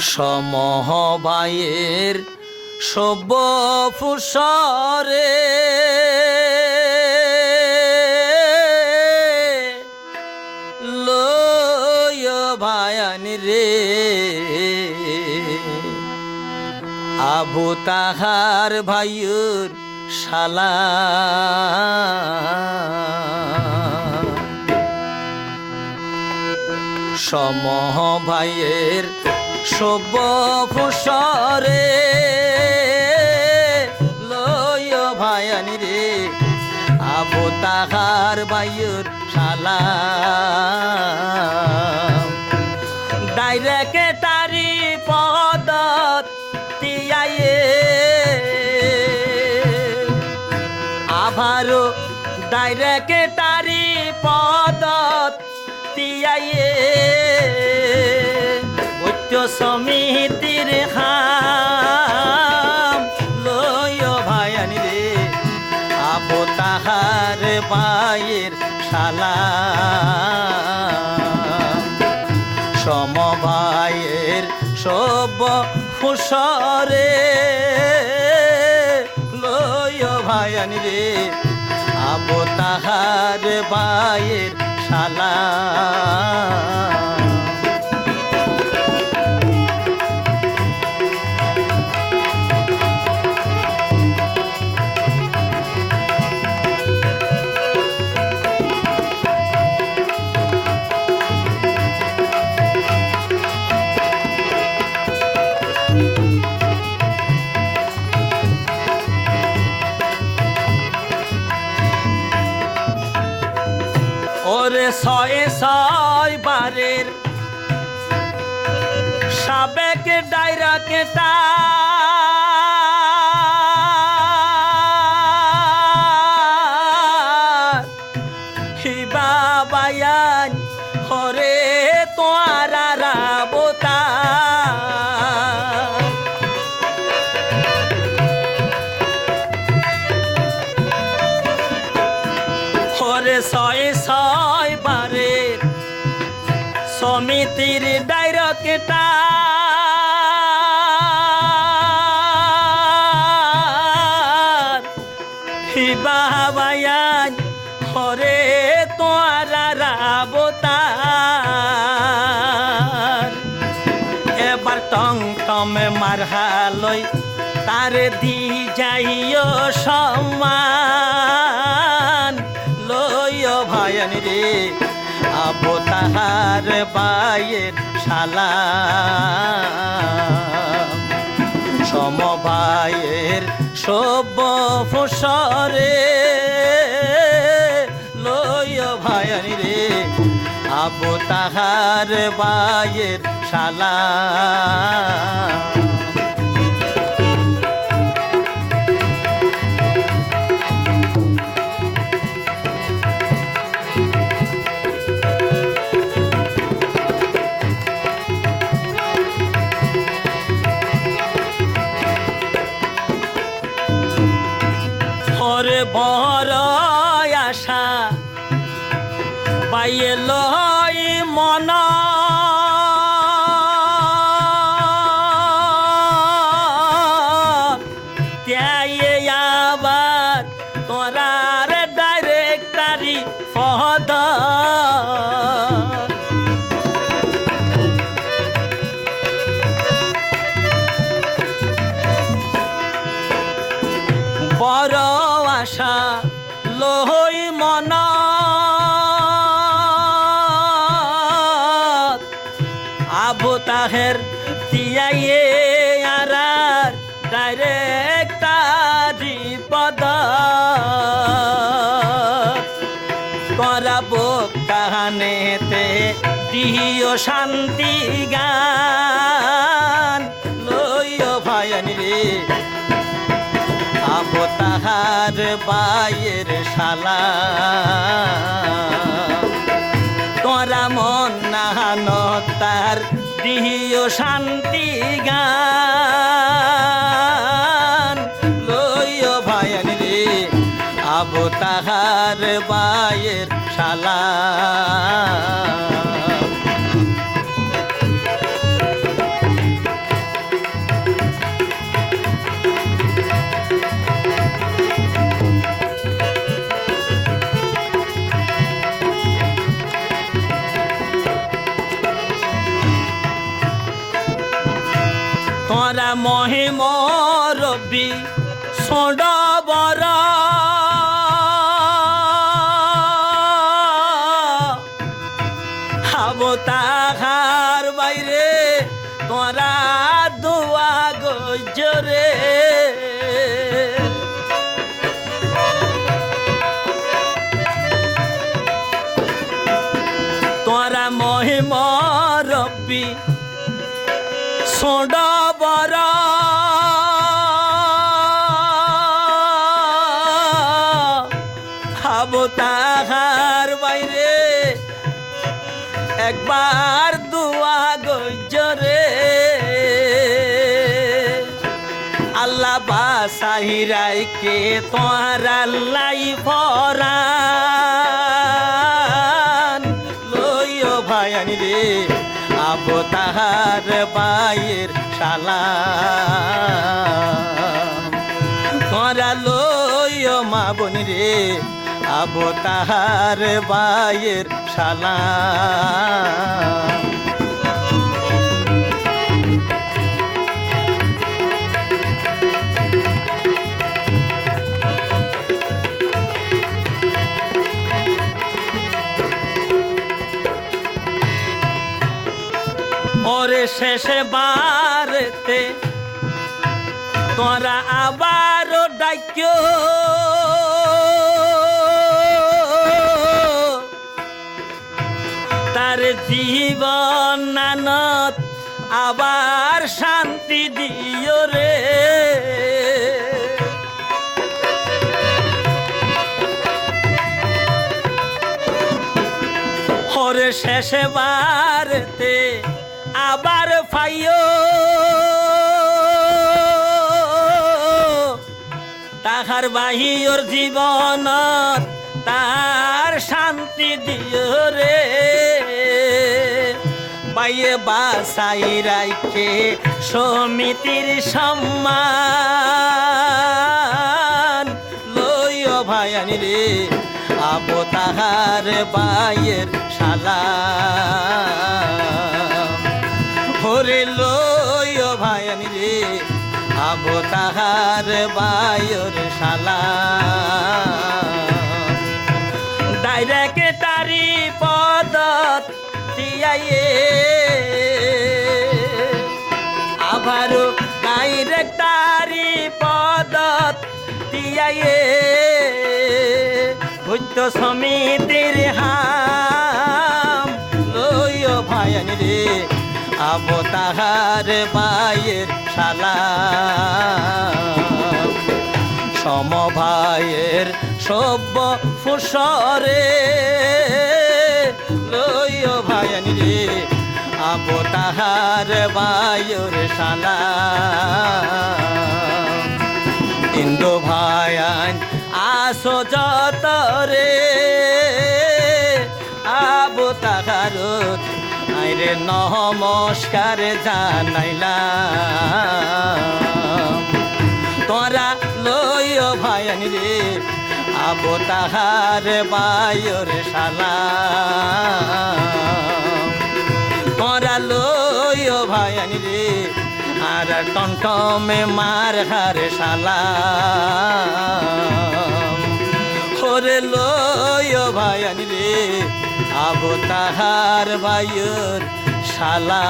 সমভাইয়ের সব্য ফুসরে। লয় রে আবু তাহার ভাইয়ের শালা। সমহ ভাইয়ের সব্য ফুসরে লয় ভায়ানি রে। আবু তাহার ভাইয়ের শালা। ডাইরেক্টারি পদত তিয়ায়ে আভারো ডাইরেক্টারি পদত তিয়ায়ে ঐক্য সমিতির খাম। লয় ভায়ানি রে আবো তাহার পায়ের শালা। সমবায়ের সব ফুসরে। লয় ভায়ানি রে আবো তাহার বায়ের শালা। ছয় ছয় বারের সাবেক ডাইরা কেটা বাবায়ান হরে তোয়ারা সমিতির ডাইরকেটা বাবায়ান হরে তোয়ারা রাবতার। এবার টং টমে মারহালই, তার দি যাইও সম্মান। লইও ভায়ানি রে আবো তাহার বায়ের শালা। সমবায়ের সব ফুসরে লইও ভায়ানি রে আবু তাহার বায়ের শালা। বড় আশা। পাইয়ে লই মন। আবার তোরার ডাইরেক্টারি ফদ বড় আশা লহই মন। আবু তাহের তিয়াইয়ে আরার ডাইরেক্টারি পদ করাবো কাহানেতে দিও শান্তি গান। লইও ভায়ানি রে তাহার বায়ের শালা। তোরা মন নাহান তার দিও শান্তি গান। লইও ভায়ান রে আবো তাহার বায়ের শালা। তোরা মহে মরবি সোড বর। হাবো তাহার বাইরে তোরা দোয়া গজরে। তাহার বাইরে। একবার দুয়া গজরে আল্লাহ বাসাহিরাই কে তোমার আল্লাহ ফরান। লইও ভায়ানি রে, আব তাহার বাইয়ের শালা। তোরা লইও মা বনি রে আবো তাহার বাইয়ের শালা। ওরে শেষে বারেতে তোরা আবারও ডাক্য জীবন নানত, আবার শান্তি দিও রে। হরে শেষে বারতে আবার ফাইও তাহার বাহির জীবন, তার শান্তি দিও রে। বাইয়ে বাসাই রাইকে সমিতির সম্মান। লইও ভায়ানি রে আবো তাহার বাইয়ের শালা। হরে লইও ভায়ানি রে আবো তাহার বাইয়ের শালা। ডাইরেক্ট তারি পদত তিয়াইয়ে আবারও ডাইরেক্ট তারি পদত তিয়াইয়ে। ভুত্য সমিতির হাম লইও ভায়ানি রে, আবো তাহার বাইয়ের শালা সমভাইয়ের সব্য ফুসরে। তাহার বায়ুর শালা। ইন্দু ভায়ান আসো যতরে। আবো তাহার আইরে নমস্কার জানাইলাম। তোরা লইও ভায়ানি রে, আবো তাহার বায়ুর শালা। ভাই ভায়ানি রে। আর টনটমে মার হারে শালা হরে লইও ভায়ানি রে, আবো তাহার ভাইয়ের শালা